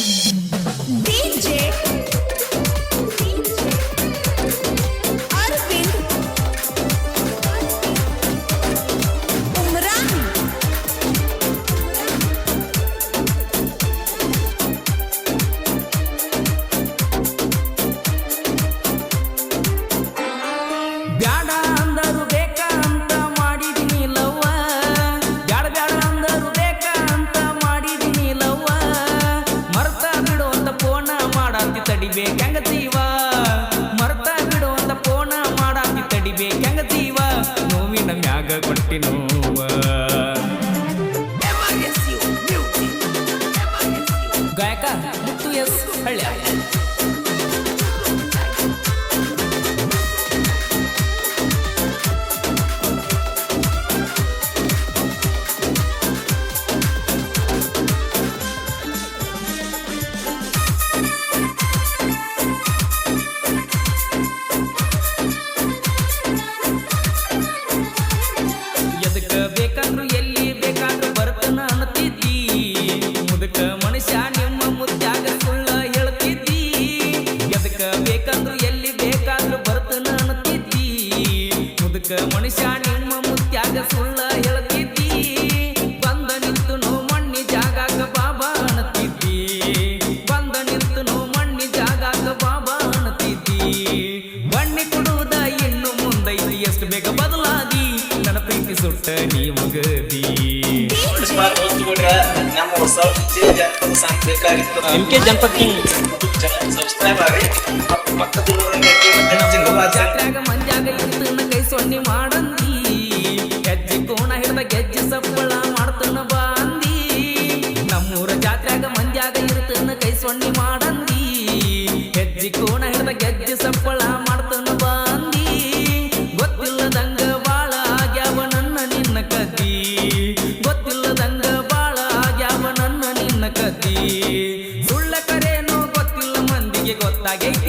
Mm-hmm. ಮ್ಯಾಗ ಪ್ರೀತಿ ಸುಟ್ಟ ನೀ ಮಗದಿ ನಮ್ಮ ಹೊಸ ವಿಜಯ ಜನಪದ ಸಾಂಗ್ ಬೇಕಾಗಿತ್ತು ಎಂ ಕೆ ಜನಪದ್ ಕಿಂಗ್ ಸಬ್ಸ್ಕ್ರೈಬ್ ಆಗಿ ಮಾಡಂದಿ. ಹೆಜ್ಜಿ ಕೋಣ ಹಿಡ್ದ ಗೆಜ್ಜೆ ಸಪ್ಪಳ ಮಾಡ್ತನ ಬಾಂದಿ. ನಮ್ಮೂರ ಮಂಜಾಗ ಇರ್ತನ ಕೈ ಸೊನ್ನಿ ಮಾಡಂದಿ. ಹೆಜ್ಜೆ ಕೋಣ ಹಿಡ್ದ ಗೆಜ್ಜೆ ಸಪ್ಪಳ ಗೊತ್ತಾಗೈತಿ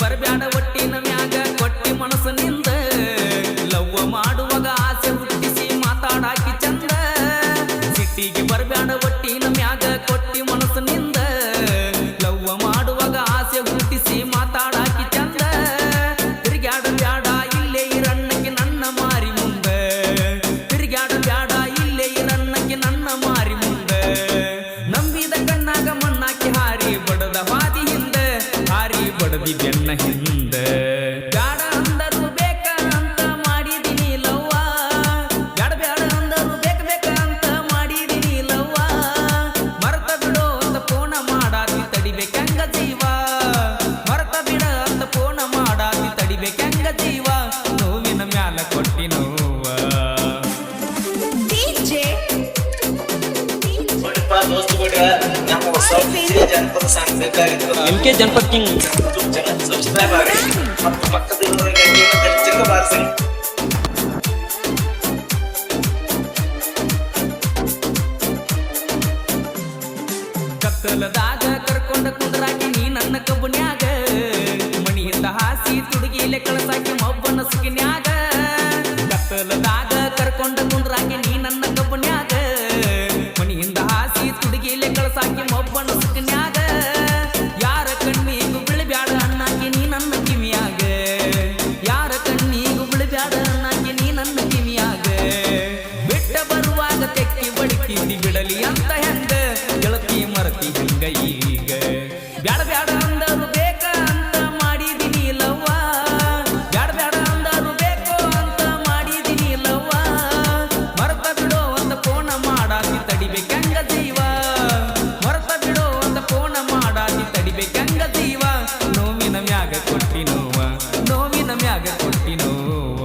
ಸಿಟ್ಟಿಗೆ ಬರಬ್ಯಾಡ ಹಾರಿ ಬಡದಿ ಬೆನ್ನ ಹಿಂದ ನಮ್ಮ ಜನಪದ ಕೆ ಕಿಂಗ್. ಸಬ್ಸ್ಕ್ರೈಬ್ ಮತ್ತು ಬಾಜ ಕತ್ತಲದಾಗ ಕರ್ಕೊಂಡ ಕುಂದ್ರಾಕಿ ನೀ ನನ್ನ ಕಬ್ಬನ್ಯಾಗ. ಮಣಿಯಿಂದ ಹಾಸಿ ತುಡುಗಿಲೆ ಕಳಸಾಕಿ ಮಬ್ಬನ ಸುಗಿನ್ಯಾಗ ಕತ್ತಲದಾಗ ಕರ್ಕೊಂಡ ಇರ್ಲಿ ಅಂತ ಹೆಂಗ? ಗೆಳತಿ ಮರತಿ ಹಿಂಗ ಈಗ? ಬ್ಯಾಡ ಬ್ಯಾಡ ಅಂದರು ಬೇಕ ಅಂತ ಮಾಡಿದೀನಿ ಲವ್ವ. ಬ್ಯಾಡ ಬ್ಯಾಡ ಅಂದರು ಬೇಕು ಅಂತ ಮಾಡಿದೀನಿ ಲವ್ವ. ಮರತ ಬಿಡೋ ಅಂತ ಫೋನ ಮಾಡಾಸಿ ತಡಿಬೇಕಂಗ ಜೀವ? ಮರತ ಬಿಡೋ ಅಂತ ಫೋನ ಮಾಡಾಸಿ ತಡಿಬೇಕಂಗ ಜೀವ? ನೋವಿನ ಮ್ಯಾಗ ಕೊಟ್ಟಿ ನೋವ, ನೋವಿನ ಮ್ಯಾಗ ಕೊಟ್ಟಿ ನೋವ.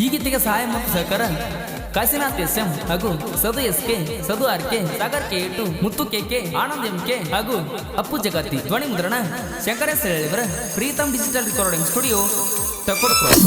ಹೀಗಿತ್ತಿಗೆ ಸಹಾಯ ಮತ್ತು ಸಹಕಾರ ಕಾಶಿನಾಥ್ ಎಸ್ ಎಂ ಹಾಗೂ, Sadu S K Sadu R K Sagar K to, Muttu K K, Anand M K ಹಾಗೂ, ಅಪ್ಪು ಜಗತಿ ಧ್ವನಿ ಮುದ್ರಣ Shankaresh ಹೇಳಿವರ Preetham digital recording studio cross.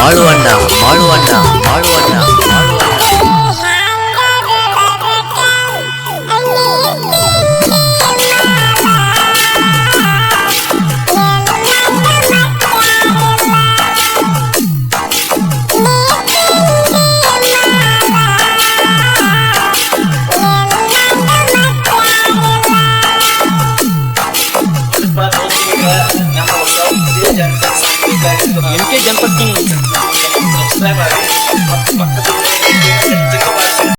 ಮಾಳುವಣ್ಣ ಮಾಳುವಣ್ಣ ಮಾಳುವಣ್ಣ ಮಾಳುವಣ್ಣ ಸ್ವಲ್ಪ never.